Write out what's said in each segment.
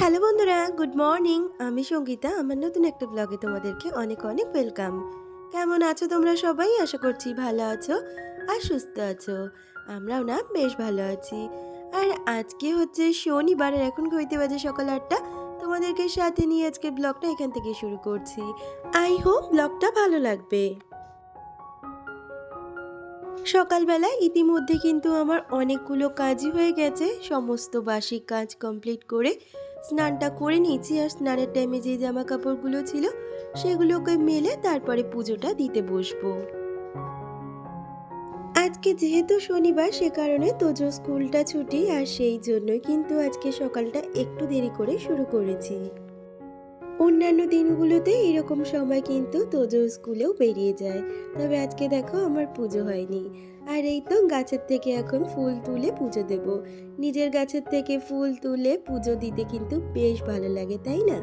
Hello বন্ধুরা, good morning. আমি সঙ্গীতা, আমার নতুন একটা ব্লগে তোমাদেরকে অনেক অনেক ওয়েলকাম। কেমন আছো তোমরা সবাই? আশা করছি ভালো আছো আর সুস্থ আছো। আমরাও না বেশ ভালো আছি। আর আজকে হচ্ছে শনিবার এখন ঘড়িতে বাজে সকাল আটটা। তোমাদেরকে সাথে নিয়ে আজকে ব্লগটা এখান থেকে শুরু করছি। আই হোপ ব্লগটা ভালো লাগবে। সকালবেলা ইতিমধ্যে কিন্তু আমার অনেকগুলো কাজই হয়ে গেছে। সমস্ত বাসি কাজ কমপ্লিট করে স্নানটা করে নিয়েছি আর স্নানের টাইমে যে জামা কাপড়গুলো ছিল, সেগুলোকে মেলে তারপরে পুজোটা দিতে বসবো। আজকে যেহেতু শনিবার, সে কারণে তোজো স্কুলটা ছুটি, আর সেই জন্যই কিন্তু আজকে সকালটা একটু দেরি করে শুরু করেছি। অন্যান্য দিনগুলোতে এরকম সময় কিন্তু তোজো স্কুলেও বেরিয়ে যায়। তবে আজকে দেখো আমার পুজো হয়নি। আর এই তো গাছের থেকে এখন ফুল তুলে পুজো দেব। নিজের গাছের থেকে ফুল তুলে পুজো দিতে কিন্তু বেশ ভালো লাগে, তাই না?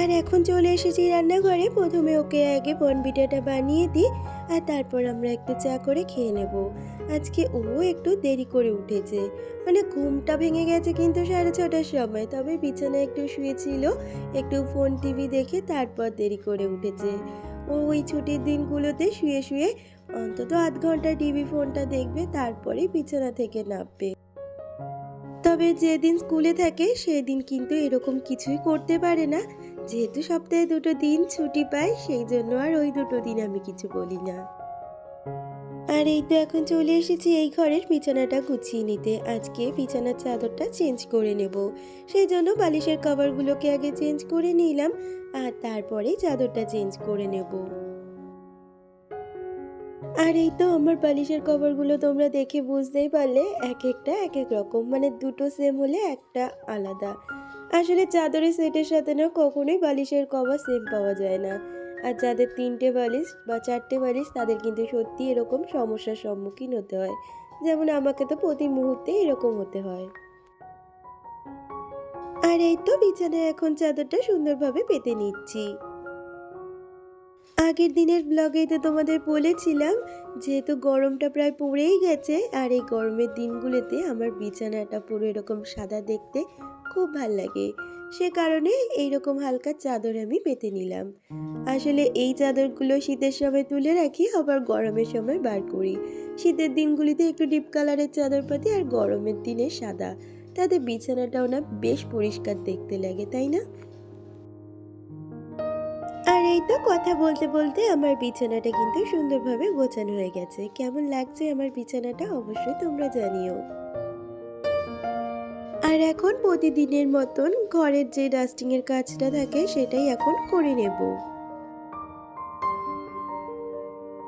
আর এখন চলে এসেছি রান্নাঘরে। প্রথমে ওকে আগে বনবিটাটা বানিয়ে দিই। আর তারপর আমরা একটু চা করে খেয়ে নেব। আজকে ও একটু দেরি করে উঠেছে। মানে ঘুমটা ভেঙে গেছে কিন্তু সাড়ে ছটার সময়। তবে বিছানায় একটু শুয়েছিল, একটু ফোন, টিভি দেখে তারপর দেরি করে উঠেছে। ও ওই ছুটির দিনগুলোতে শুয়ে শুয়ে অন্তত আধ ঘণ্টা টিভি, ফোনটা দেখবে তারপরে বিছানা থেকে নামবে। তবে যেদিন স্কুলে থাকে, সেদিন কিন্তু এরকম কিছুই করতে পারে না। যেহেতু সপ্তাহে দুটো দিন ছুটি পায় সেই জন্য আর ওই দুটো দিন আমি কিছু বলি না। আর এই তো এখন চলে এসেছি এই ঘরের বিছানাটা গুছিয়ে নিতে। আজকে বিছানার চাদরটা চেঞ্জ করে নেব। সেই জন্য বালিশের কভারগুলোকে আগে চেঞ্জ করে নিলাম আর তারপরে চাদরটা চেঞ্জ করে নেব। আর এই তো আমার বালিশের কভারগুলো তোমরা দেখে বুঝতেই পারলে, এক একটা এক এক রকম। মানে দুটো সেম হলে একটা আলাদা। আসলে চাদরের সেটের সাথে না কখনোই বালিশের কভার সেম পাওয়া যায় না। আর যাদের তিনটে বালিশ বা চারটে বালিশ, তাদের কিন্তু সত্যি এরকম সমস্যার সম্মুখীন হতে হয়। যেমন আমাকে তো প্রতি মুহূর্তে এরকম হতে হয়। আর এই তো বিছানায় এখন চাদরটা সুন্দরভাবে পেতে নিচ্ছি। আগের দিনের ব্লগেই তো তোমাদের বলেছিলাম যেহেতু গরমটা প্রায় পড়েই গেছে, আর এই গরমের দিনগুলোতে আমার বিছানাটা পুরো এরকম সাদা দেখতে খুব ভালো লাগে। সে কারণে এইরকম হালকা চাদর আমি পেতে নিলাম। আসলে এই চাদরগুলো শীতের সময় তুলে রাখি, আবার গরমের সময় বার করি। শীতের দিনগুলিতে একটু ডিপ কালারের চাদর পাতি আর গরমের দিনে সাদা। তাতে বিছানাটাও না বেশ পরিষ্কার দেখতে লাগে, তাই না? আর এই তো কথা বলতে বলতে আমার বিছানাটা কিন্তু সুন্দরভাবে গোছানো হয়ে গেছে। কেমন লাগছে আমার বিছানাটা অবশ্যই তোমরা জানিও। আর এখন প্রতিদিনের মতন ঘরের যে ডাস্টিং এর কাজটা থাকে সেটাই এখন করে নেব।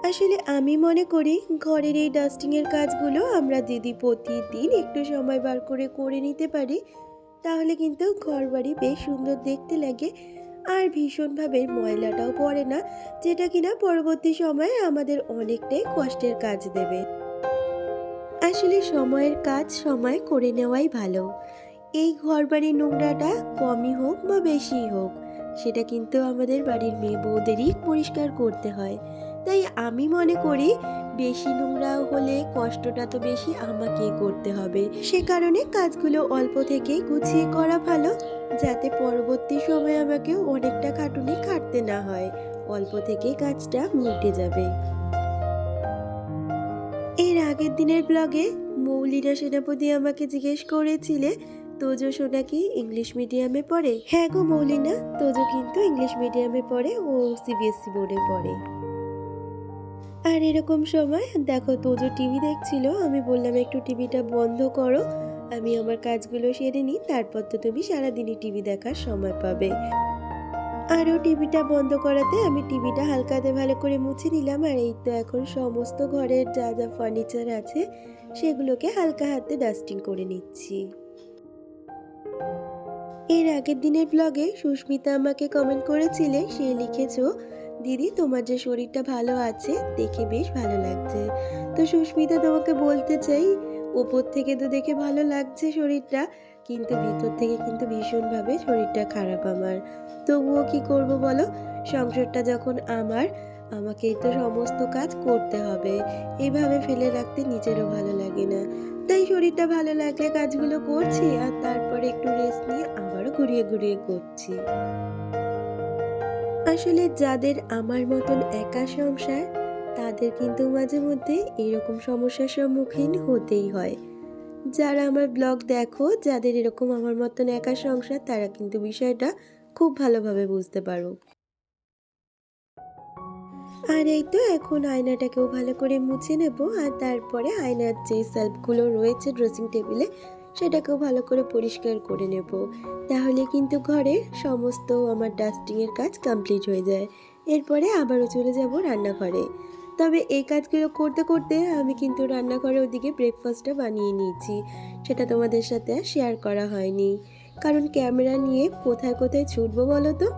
আসলে আমি মনে করি ঘরের এই ডাস্টিং এর কাজগুলো আমরা যদি প্রতিদিন একটু সময় বার করে করে নিতে পারি, তাহলে কিন্তু ঘর বাড়ি বেশ সুন্দর দেখতে লাগে আর ভীষণভাবে ময়লাটাও পড়ে না, যেটা কিনা পরবর্তী সময়ে আমাদের অনেকটাই কষ্টের কাজ দেবে। আসলে সময়ের কাজ সময় করে নেওয়াই ভালো। এই ঘর বাড়ির নোংরাটা কমই হোক বা বেশি হোক, সেটা কিন্তু আমাদের বাড়ির মেয়ে বউদেরই পরিষ্কার করতে হয়। তাই আমি মনে করি বেশি নোংরা হলে কষ্টটা তো বেশি আমাকেই করতে হবে। সে কারণে কাজগুলো অল্প থেকেই গুছিয়ে করা ভালো, যাতে পরবর্তী সময়ে আমাকে অনেকটা খাটুনি খাটতে না হয়। অল্প থেকেই কাজটা মিটে যাবে। আগের দিনের ব্লগে মৌলিনা সেনাপতি আমাকে জিজ্ঞেস করেছিলে, তোজো সোনা কি ইংলিশ মিডিয়ামে পড়ে? হ্যাঁ গো মৌলিনা, তোজো কিন্তু ইংলিশ মিডিয়ামে পড়ে, ও সিবিএসসি বোর্ডে পড়ে। আর এরকম সময়, দেখো তোজো টিভি দেখছিল, আমি বললাম, একটু টিভিটা বন্ধ করো, আমি আমার কাজগুলো সেরে নিই, তারপর তো তুমি সারাদিনই টিভি দেখার সময় পাবে। আরও টিভিটা বন্ধ করাতে আমি টিভিটা হালকাতে ভালো করে মুছে নিলাম, আর এই তো এখন সমস্ত ঘরের যা যা ফার্নিচার আছে, সেগুলোকে হালকা হাতে ডাস্টিং করে নিচ্ছি। এর আগের দিনের ব্লগে সুস্মিতা আমাকে কমেন্ট করেছিলে, সে লিখেছো, দিদি, তোমার যে শরীরটা ভালো আছে, দেখে বেশ ভালো লাগছে। তো সুস্মিতা তোমাকে বলতে চাই, ওপর থেকে তো দেখে ভালো লাগছে শরীরটা কিন্তু ভিতর থেকে কিন্তু ভীষণভাবে শরীরটা খারাপ আমার। তবুও কি করব বলো? সংসারটা যখন আমার আমাকেই তো সমস্ত কাজ করতে হবে। এইভাবে ফেলে রাখতে নিজেরও ভালো লাগে না। তাই শরীরটা ভালো লাগলে কাজগুলো করছি আর তারপরে একটু রেস্ট নিয়ে আবারও ঘুরিয়ে ঘুরিয়ে করছি। আসলে যাদের আমার মতন একা সংসার, তাদের কিন্তু মাঝে মধ্যে এরকম সমস্যার সম্মুখীন হতেই হয়। যারা আমার ব্লগ দেখো, যাদের এরকম আমার মতন একা সংসার, তারা কিন্তু বিষয়টা খুব ভালোভাবে বুঝতে পারো। আর এই তো এখন আয়নাটাকেও ভালো করে মুছে নেব, আর তারপরে আয়নার যে সেলফগুলো রয়েছে ড্রেসিং টেবিলে, সেটাকেও ভালো করে পরিষ্কার করে নেব। তাহলে কিন্তু ঘরের সমস্ত আমার ডাস্টিংয়ের কাজ কমপ্লিট হয়ে যায়। এরপরে আবারও চলে যাব রান্নাঘরে। তবে এই কাজগুলো করতে করতে আমি কিন্তু রান্নাঘরে ওদিকে ব্রেকফাস্টটা বানিয়ে নিয়েছি। সেটা তোমাদের সাথে শেয়ার করা হয়নি। কারণ ক্যামেরা নিয়ে কোথায় কোথায় ছুটবো বলো তো?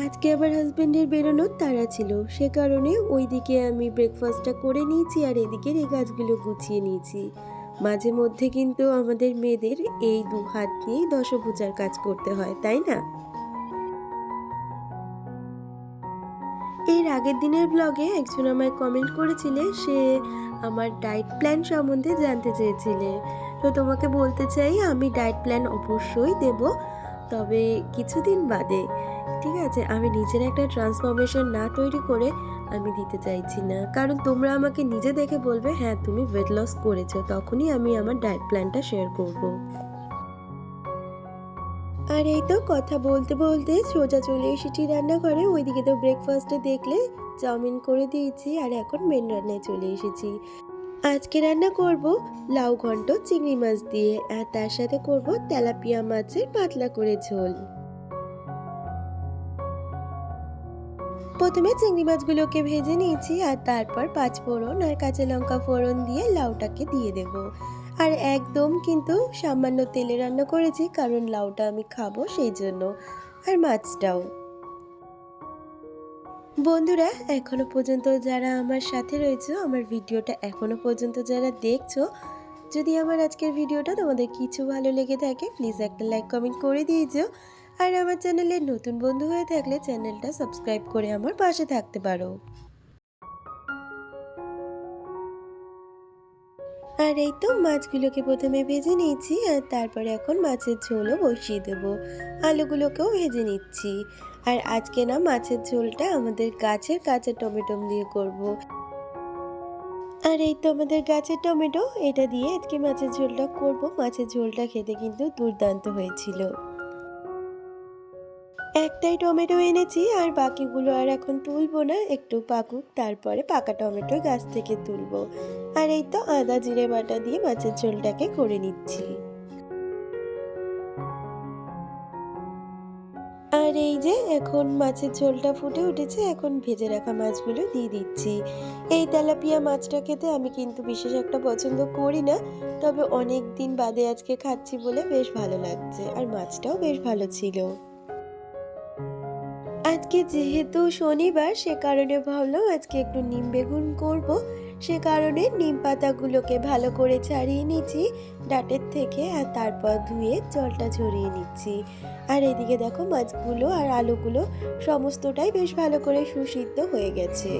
আজকে আবার হাজবেন্ডের বেরোনোর তাড়া ছিল। সে কারণে ওইদিকে আমি ব্রেকফাস্টটা করে নিয়েছি আর এদিকের এই গাছগুলো গুছিয়ে নিয়েছি। মাঝে মধ্যে কিন্তু আমাদের মেয়েদের এই দু হাত নিয়েই দশভুজার কাজ করতে হয়, তাই না? এর আগের দিনের ব্লগে একজন আমায় কমেন্ট করেছিলে, সে আমার ডায়েট প্ল্যান সম্বন্ধে জানতে চেয়েছিলে। তো তোমাকে বলতে চাই, আমি ডায়েট প্ল্যান অবশ্যই দেব, তবে কিছুদিন বাদে, ঠিক আছে? আমি নিজের একটা ট্রান্সফরমেশন না তৈরি করে আমি দিতে চাইছি না। কারণ তোমরা আমাকে নিজে দেখে বলবে হ্যাঁ তুমি ওয়েট লস করেছ, তখনই আমি আমার ডায়েট প্ল্যানটা শেয়ার করব। আর এই তো কথা বলতে বলতে সোজা চলে এসেছি রান্নাঘরে। ওইদিকে তো ব্রেকফাস্টে দেখলে চাউমিন করে দিয়েছি আর এখন মেন রান্নায় চলে এসেছি। আজকে রান্না করব লাউ ঘন্ট, চিংড়ি মাছ দিয়ে আর তার সাথে করব তেলাপিয়া মাছের পাতলা করে ঝোল। প্রথমে চিংড়ি মাছগুলোকে ভেজে নিয়েছি আর তারপর পাঁচ ফোড়ন আর কাঁচা লঙ্কা ফোড়ন দিয়ে লাউটাকে দিয়ে দেব। আর একদম কিন্তু সামান্য তেলে রান্না করেছি, কারণ লাউটা আমি খাব সেই জন্য, আর মাছটাও। বন্ধুরা, এখনও পর্যন্ত যারা আমার সাথে রয়েছে, আমার ভিডিওটা এখনও পর্যন্ত যারা দেখছ, যদি আমার আজকের ভিডিওটা তোমাদের কিছু ভালো লেগে থাকে প্লিজ একটা লাইক কমেন্ট করে দিয়েছ আর আমার চ্যানেলে নতুন বন্ধু হয়ে থাকলে চ্যানেলটা সাবস্ক্রাইব করে আমার পাশে থাকতে পারো। আর এই তো মাছগুলোকে প্রথমে ভেজে নিয়েছি, আর তারপরে এখন মাছের ঝোলও বসিয়ে দেব। আলুগুলোকেও ভেজে নিচ্ছি। আর আজকে না মাছের ঝোলটা আমাদের গাছের কাঁচা টমেটো দিয়ে করব। আর এই তো আমাদের গাছের টমেটো, এটা দিয়ে আজকে মাছের ঝোলটা করব। মাছের ঝোলটা খেতে কিন্তু দুর্দান্ত হয়েছিল। একটাই টমেটো এনেছি আর বাকিগুলো আর এখন তুলবো না, একটু পাকুক, তারপরে পাকা টমেটো গাছ থেকে তুলবো। আর এই তো আদা, জিরে বাটা দিয়ে মাছের ঝোলটাকে করে নিচ্ছি। আর এই যে এখন মাছের ঝোলটা ফুটে উঠেছে, এখন ভেজে রাখা মাছগুলো দিয়ে দিচ্ছি। এই তেলাপিয়া মাছটা খেতে আমি কিন্তু বিশেষ একটা পছন্দ করি না, তবে অনেক দিন বাদে আজকে খাচ্ছি বলে বেশ ভালো লাগছে, আর মাছটাও বেশ ভালো ছিল। আজকে যেহেতু শনিবার, সে কারণে ভাবলাম আজকে একটু নিম বেগুন করব। সে কারণে নিম পাতাগুলোকে ভালো করে ছাড়িয়ে নিচ্ছি ডাটের থেকে আর তারপর ধুয়ে জলটা ঝরিয়ে নিচ্ছি। আর এদিকে দেখো মাছগুলো আর আলুগুলো সমস্তটাই বেশ ভালো করে সুসিদ্ধ হয়ে গেছে।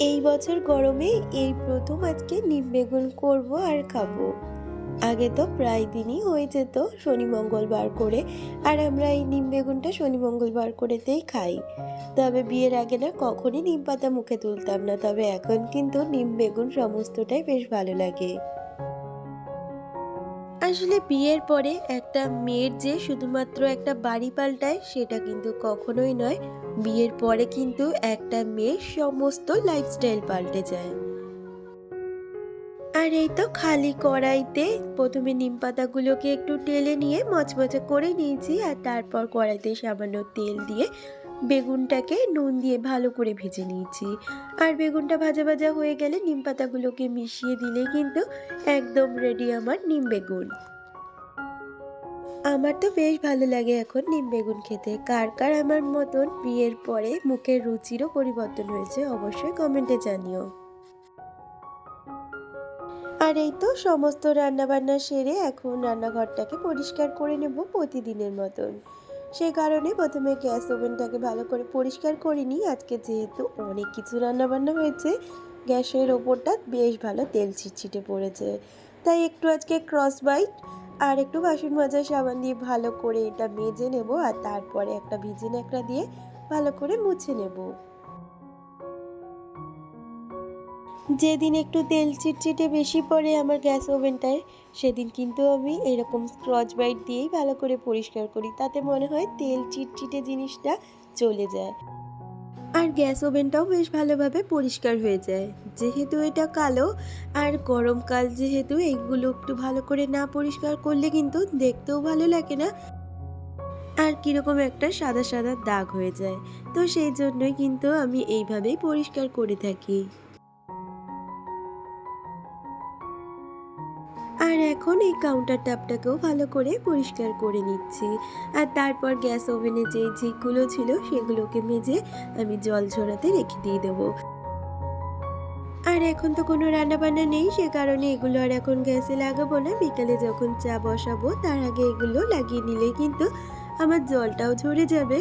এই বছর গরমে এই প্রথম আজকে নিম বেগুন করব আর খাব। আগে তো প্রায় দিনই হয়ে যেত শনি মঙ্গলবার করে, আর আমরা এই নিম বেগুনটা শনি মঙ্গলবার করেতেই খাই। তবে বিয়ের আগে না কখনই নিম পাতা মুখে তুলতাম না, তবে এখন কিন্তু নিম বেগুন সমস্তটাই বেশ ভালো লাগে। আসলে বিয়ের পরে একটা মেয়ের যে শুধুমাত্র একটা বাড়ি পাল্টায়, সেটা কিন্তু কখনোই নয়। বিয়ের পরে কিন্তু একটা মেয়ের সমস্ত লাইফস্টাইল পাল্টে যায়। আর এই তো খালি কড়াইতে প্রথমে নিম পাতাগুলোকে একটু টেলে নিয়ে মচমচে করে নিয়েছি আর তারপর কড়াইতে সামান্য তেল দিয়ে বেগুনটাকে নুন দিয়ে ভালো করে ভেজে নিয়েছি। আর বেগুনটা ভাজা ভাজা হয়ে গেলে নিম পাতাগুলোকে মিশিয়ে দিলে কিন্তু একদম রেডি আমার নিম বেগুন। আমার তো বেশ ভালো লাগে এখন নিম বেগুন খেতে। কার কার আমার মতন বিয়ের পরে মুখের রুচিরও পরিবর্তন হয়েছে অবশ্যই কমেন্টে জানিও। এই তো সমস্ত রান্নাবান্না সেরে এখন রান্নাঘরটাকে পরিষ্কার করে নেব প্রতিদিনের মতন। সে কারণে প্রথমে গ্যাস ওভেনটাকে ভালো করে পরিষ্কার করে নিই। আজকে যেহেতু অনেক কিছু রান্নাবান্না হয়েছে, গ্যাসের ওপরটা বেশ ভালো তেল ছিটছিটে পড়েছে। তাই একটু আজকে ক্রস বাইট আর একটু বাসন মাজার সাবান দিয়ে ভালো করে এটা মেজে নেব আর তারপরে একটা ভিজে ন্যাকড়া দিয়ে ভালো করে মুছে নেব। যেদিন একটু তেল চিটচিটে বেশি পড়ে আমার গ্যাস ওভেনটায়, সেদিন কিন্তু আমি এরকম স্ক্রচ বাইট দিয়েই ভালো করে পরিষ্কার করি। তাতে মনে হয় তেল চিটচিটে জিনিসটা চলে যায়। আর গ্যাস ওভেনটাও বেশ ভালোভাবে পরিষ্কার হয়ে যায়। যেহেতু এটা কালো, আর গরমকাল যেহেতু, এইগুলো একটু ভালো করে না পরিষ্কার করলে কিন্তু দেখতেও ভালো লাগে না। আর কীরকম একটা সাদা সাদা দাগ হয়ে যায়। তো সেই জন্যই কিন্তু আমি এইভাবেই পরিষ্কার করে থাকি। আর এখন এই কাউন্টার টপটাকেও ভালো করে পরিষ্কার করে নিচ্ছি। আর তারপর গ্যাস ওভেনে যে ঝিকগুলো ছিল সেগুলোকে মেজে আমি জল ঝরাতে রেখে দিয়ে দেবো। আর এখন তো কোনো রান্না বান্না নেই, সে কারণে এগুলো আর এখন গ্যাসে লাগাবো না। বিকালে যখন চা বসাবো, তার আগে এগুলো লাগিয়ে নিলে কিন্তু আমার জলটাও ঝরে যাবে।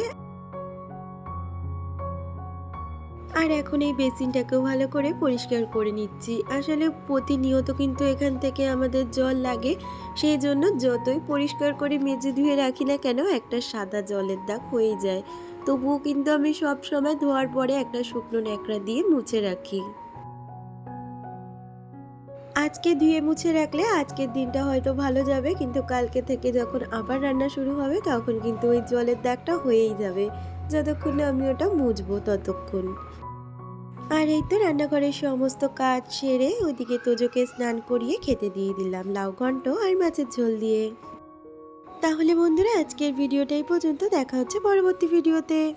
আর এখন এই বেসিনটাকেও ভালো করে পরিষ্কার করে নিচ্ছি। আসলে প্রতিনিয়ত কিন্তু এখান থেকে আমাদের জল লাগে। সেই জন্য যতই পরিষ্কার করে মেজে ধুয়ে রাখি না কেন, একটা সাদা জলের দাগ হয়ে যায়। তবুও কিন্তু আমি সব সময় ধোয়ার পরে একটা শুকনো ন্যাকড়া দিয়ে মুছে রাখি। আজকে ধুয়ে মুছে রাখলে আজকের দিনটা হয়তো ভালো যাবে, কিন্তু কালকে থেকে যখন আবার রান্না শুরু হবে, তখন কিন্তু ওই জলের দাগটা হয়েই যাবে। যতক্ষণ না আমি ওটা মুছবো ততক্ষণ। আর এই তো রান্নাঘরের সমস্ত কাজ সেরে ওইদিকে তোজোকে স্নান করিয়ে খেতে দিয়ে দিলাম, লাউ ঘন্ট আর মাছের ঝোল দিয়ে। তাহলে বন্ধুরা, আজকের ভিডিওটাই পর্যন্ত। দেখা হচ্ছে পরবর্তী ভিডিওতে।